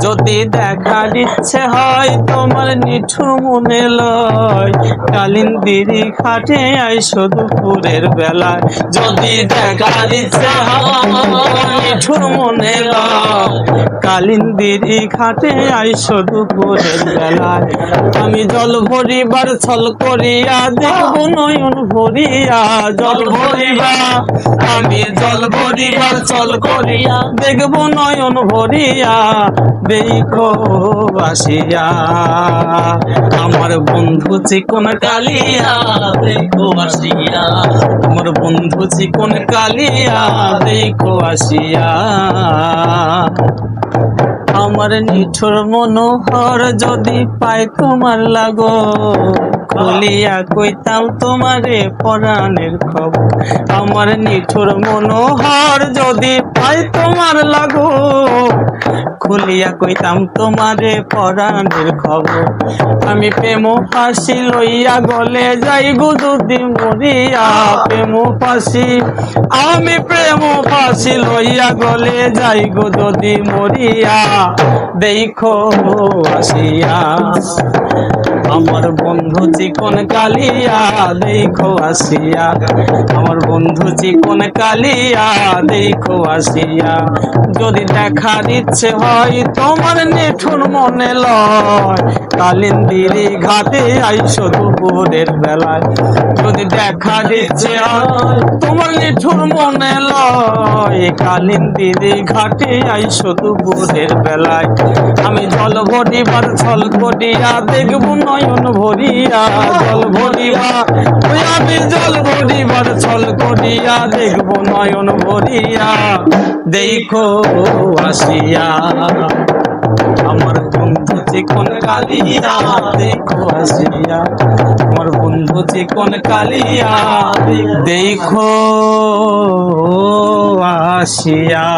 যদি দেখার ইচ্ছে হয়, তোমার নিঠুর মনে লয়। কালিন্দিরি খাটে আইসো দুপুরের বেলায়। যদি দেখার ইচ্ছে হয় নিঠুর মনে কালিন্দিরি খাটে আইসো দুপুরের বেলায়। আমি জল ভরিবার ছল করিয়া দেখব নয়ন ভরিয়া। জল ভরিবা, আমি জল ভরিবার ছল করিয়া দেখব নয়ন ভরিয়া। দেখো আসিয়া আমার বন্ধু চিকন কালিয়া দেখো আসিয়া আমার বন্ধু চিকন কালিয়া, দেখো আসিয়া। আমার নিঠুর মনোহর যদি পাই তোমার লাগো খুলিয়া কইতাম তোমারে পরাণের খবর। আমার নিঠুর মনোহর যদি পাই তোমার লাগো খুলিয়া কইতাম, তোমারে পরাণের খবর। আমি প্রেম ফাঁসি লইয়া গলে যাই গো যদি মরিয়া। প্রেম ফাঁসি, আমি প্রেম ফাঁসি লইয়া গলে যাই গো যদি মরিয়া। দেখো আসিয়া আমার বন্ধু চিকন কালিয়া, দেখো আসিয়া। আমার বন্ধু চিকন কালিয়া, দেখো আসিয়া। যদি দেখার ইচ্ছে হয়, তোমার নিঠুর মনে লয়। কালিন্দিরি ঘাটে আইসো দুপুরের বেলায়। যদি দেখার ইচ্ছে হয়, তোমার নিঠুর মনে লয়। কালিন্দিরি ঘাটে আইসো দুপুরের বেলায়। আমি জল ভরিবার ছল করিয়া দেখব নয়ন ভরিয়া, জল ভরিয়া আমি জল ভরিবার ছল করিয়া, দেখব নয়ন ভরিয়া, দেখো আসিয়া। আমার বন্ধু চিকন কালিয়া, দেখো আসিয়া। আমার বন্ধু চিকন কালিয়া, দেখো আসিয়া।